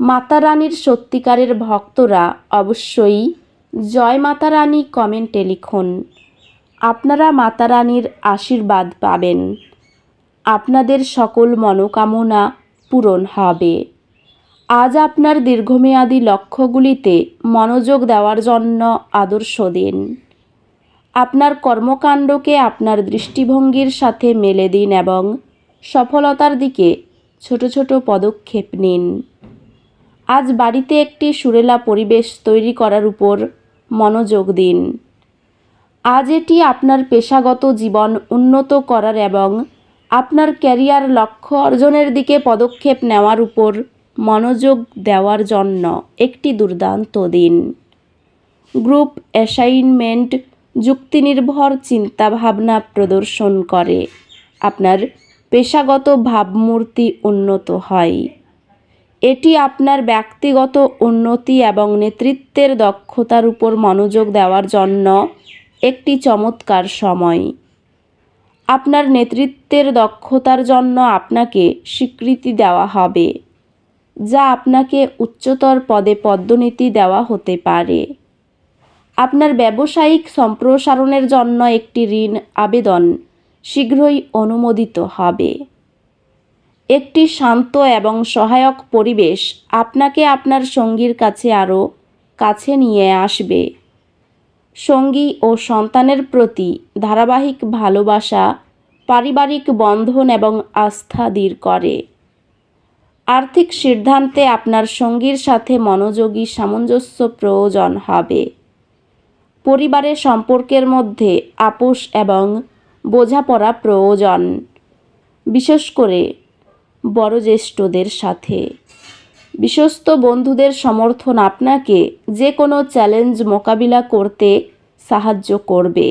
মাতা রানীর সত্যিকারের ভক্তরা অবশ্যই জয় মাতা রানী কমেন্টে লিখুন। আপনারা মাতা রানীর আশীর্বাদ পাবেন। আপনাদের সকল মনোকামনা পূরণ হবে। আজ আপনার দীর্ঘমেয়াদী লক্ষ্যগুলিতে মনোযোগ দেওয়ার জন্য আদর্শ দিন। আপনার কর্মকাণ্ডকে আপনার দৃষ্টিভঙ্গির সাথে মেলে দিন এবং সফলতার দিকে ছোট ছোট পদক্ষেপ নিন। আজ বাড়িতে একটি সুরেলা পরিবেশ তৈরি করার উপর মনোযোগ দিন। আজ এটি আপনার পেশাগত জীবন উন্নত করার এবং আপনার ক্যারিয়ার লক্ষ্য অর্জনের দিকে পদক্ষেপ নেওয়ার উপর মনোযোগ দেওয়ার জন্য একটি দুর্দান্ত দিন। গ্রুপ অ্যাসাইনমেন্ট যুক্তিনির্ভর চিন্তাভাবনা প্রদর্শন করে। আপনার পেশাগত ভাবমূর্তি উন্নত হয়। এটি আপনার ব্যক্তিগত উন্নতি এবং নেতৃত্বের দক্ষতার উপর মনোযোগ দেওয়ার জন্য একটি চমৎকার সময়। আপনার নেতৃত্বের দক্ষতার জন্য আপনাকে স্বীকৃতি দেওয়া হবে, যা আপনাকে উচ্চতর পদে পদোন্নতি দেওয়া হতে পারে। আপনার ব্যবসায়িক সম্প্রসারণের জন্য একটি ঋণ আবেদন শীঘ্রই অনুমোদিত হবে। একটি শান্ত এবং সহায়ক পরিবেশ আপনাকে আপনার সঙ্গীর কাছে আরও কাছে নিয়ে আসবে। সঙ্গী ও সন্তানের প্রতি ধারাবাহিক ভালোবাসা, পারিবারিক বন্ধন এবং আস্থা দৃঢ় করে। আর্থিক সিদ্ধান্তে আপনার সঙ্গীর সাথে মনোযোগী সামঞ্জস্য প্রয়োজন হবে। পরিবারের সম্পর্কের মধ্যে আপোষ এবং বোঝাপড়া প্রয়োজন। বিশেষ করে বয়োজ্যেষ্ঠদের সাথে। বিশ্বস্ত বন্ধুদের সমর্থন আপনাকে যে কোনো চ্যালেঞ্জ মোকাবিলা করতে সাহায্য করবে।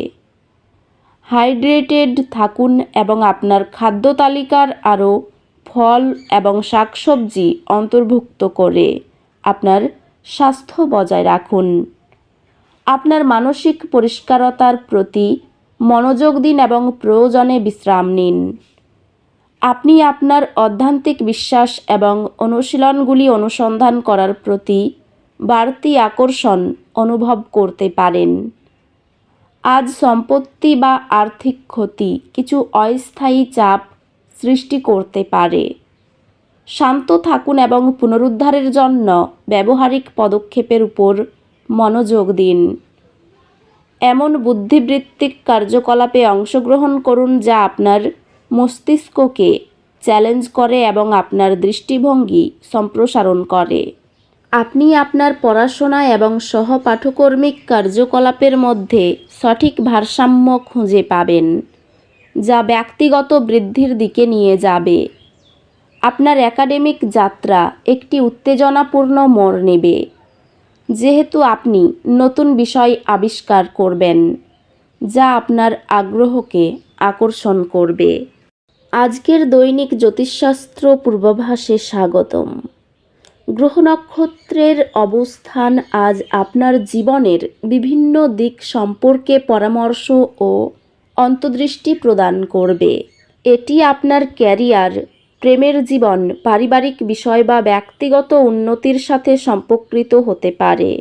হাইড্রেটেড থাকুন এবং আপনার খাদ্য তালিকার আরও ফল এবং শাকসবজি অন্তর্ভুক্ত করে আপনার স্বাস্থ্য বজায় রাখুন। আপনার মানসিক পরিষ্কারতার প্রতি মনোযোগ দিন এবং প্রয়োজনে বিশ্রাম নিন। আপনি আপনার অধ্যান্তিক বিশ্বাস এবং অনুশীলনগুলি অনুসন্ধান করার প্রতি বাড়তি আকর্ষণ অনুভব করতে পারেন। আজ সম্পত্তি বা আর্থিক ক্ষতি কিছু অস্থায়ী চাপ সৃষ্টি করতে পারে। শান্ত থাকুন এবং পুনরুদ্ধারের জন্য ব্যবহারিক পদক্ষেপের উপর মনোযোগ দিন। এমন বুদ্ধিবৃত্তিক কার্যকলাপে অংশগ্রহণ করুন যা আপনার মস্তিষ্ককে চ্যালেঞ্জ করে এবং আপনার দৃষ্টিভঙ্গি সম্প্রসারণ করে। আপনি আপনার পড়াশোনা এবং সহপাঠকর্মিক কার্যকলাপের মধ্যে সঠিক ভারসাম্য খুঁজে পাবেন, যা ব্যক্তিগত বৃদ্ধির দিকে নিয়ে যাবে। আপনার একাডেমিক যাত্রা একটি উত্তেজনাপূর্ণ মোড় নেবে, যেহেতু আপনি নতুন বিষয় আবিষ্কার করবেন, যা আপনার আগ্রহকে আকর্ষণ করবে। আজকের দৈনিক জ্যোতিষশাস্ত্র পূর্বাভাসে স্বাগতম। গ্রহ নক্ষত্রের অবস্থান আজ আপনার জীবনের বিভিন্ন দিক সম্পর্কে পরামর্শ ও অন্তর্দৃষ্টি প্রদান করবে। এটি আপনার ক্যারিয়ার, প্রেমের জীবন, পারিবারিক বিষয় বা ব্যক্তিগত উন্নতির সাথে সম্পর্কিত হতে পারে।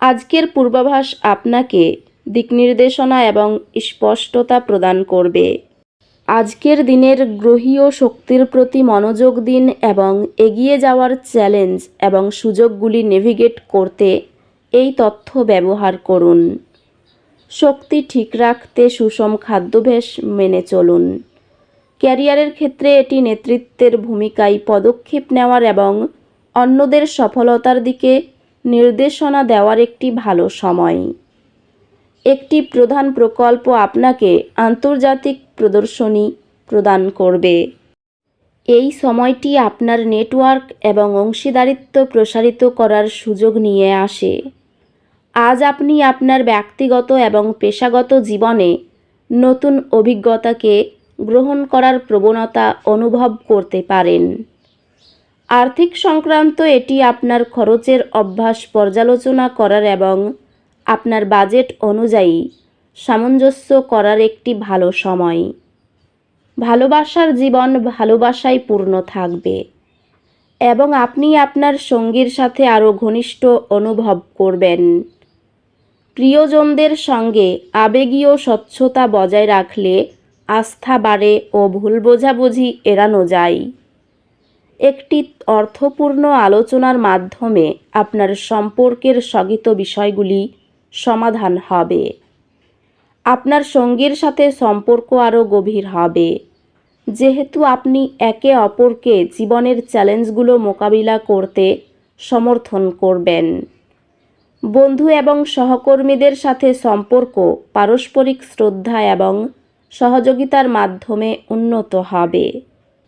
আজকের পূর্বাভাস আপনাকে দিকনির্দেশনা এবং স্পষ্টতা প্রদান করবে। আজকের দিনের গ্রহীয় শক্তির প্রতি মনোযোগ দিন এবং এগিয়ে যাওয়ার চ্যালেঞ্জ এবং সুযোগগুলি নেভিগেট করতে এই তথ্য ব্যবহার করুন। শক্তি ঠিক রাখতে সুষম খাদ্যাভ্যাস মেনে চলুন। ক্যারিয়ারের ক্ষেত্রে এটি নেতৃত্বের ভূমিকায় পদক্ষেপ নেওয়ার এবং অন্যদের সফলতার দিকে নির্দেশনা দেওয়ার একটি ভালো সময়। একটি প্রধান প্রকল্প আপনাকে আন্তর্জাতিক প্রদর্শনী প্রদান করবে। এই সময়টি আপনার নেটওয়ার্ক এবং অংশীদারিত্ব প্রসারিত করার সুযোগ নিয়ে আসে। আজ আপনি আপনার ব্যক্তিগত এবং পেশাগত জীবনে নতুন অভিজ্ঞতাকে গ্রহণ করার প্রবণতা অনুভব করতে পারেন। আর্থিক সংক্রান্ত এটি আপনার খরচের অভ্যাস পর্যালোচনা করার এবং আপনার বাজেট অনুযায়ী সামঞ্জস্য করার একটি ভালো সময়। ভালোবাসার জীবন ভালোবাসায় পূর্ণ থাকবে এবং আপনি আপনার সঙ্গীর সাথে আরও ঘনিষ্ঠ অনুভব করবেন। প্রিয়জনদের সঙ্গে আবেগীয় স্বচ্ছতা বজায় রাখলে আস্থা বাড়ে ও ভুল বোঝাবুঝি এড়ানো যায়। একটি অর্থপূর্ণ আলোচনার মাধ্যমে আপনার সম্পর্কের স্থগিত বিষয়গুলি সমাধান হবে। আপনার সঙ্গীর সাথে সম্পর্ক আরও গভীর হবে। যেহেতু আপনি একে অপরকে জীবনের চ্যালেঞ্জগুলো মোকাবিলা করতে সমর্থন করবেন। বন্ধু এবং সহকর্মীদের সাথে সম্পর্ক পারস্পরিক শ্রদ্ধা এবং সহযোগিতার মাধ্যমে উন্নত হবে।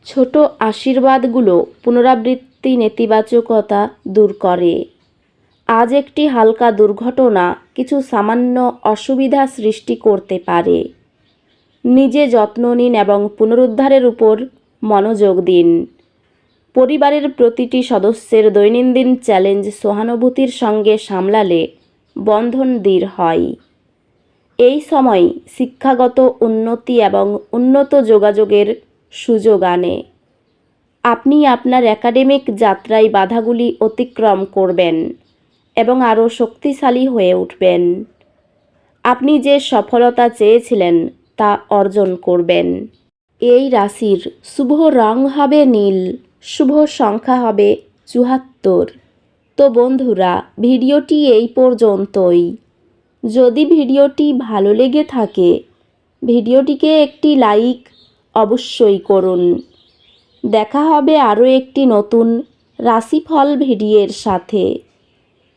ছোট আশীর্বাদগুলো পুনরাবৃত্তি নেতিবাচকতা দূর করে। আজ একটি হালকা দুর্ঘটনা কিছু সামান্য অসুবিধা সৃষ্টি করতে পারে। নিজে যত্ন নিন এবং পুনরুদ্ধারের উপর মনোযোগ দিন। পরিবারের প্রতিটি সদস্যের দৈনন্দিন চ্যালেঞ্জ সহানুভূতির সঙ্গে সামলালে বন্ধন দৃঢ় হয়। এই সময় শিক্ষাগত উন্নতি এবং উন্নত যোগাযোগের সুযোগ আনে। আপনি আপনার একাডেমিক যাত্রায় বাধাগুলি অতিক্রম করবেন। এবং আরও শক্তিশালী হয়ে উঠবেন। আপনি যে সফলতা চেয়েছিলেন, তা অর্জন করবেন। এই রাশির শুভ রং হবে নীল, শুভ সংখ্যা হবে চুহাত্তর তো বন্ধুরা, ভিডিওটি এই পর্যন্তই। যদি ভিডিওটি ভালো লেগে থাকে, ভিডিওটিকে একটি লাইক অবশ্যই করুন। দেখা হবে আরও একটি নতুন রাশিফল ভিডিওর সাথে।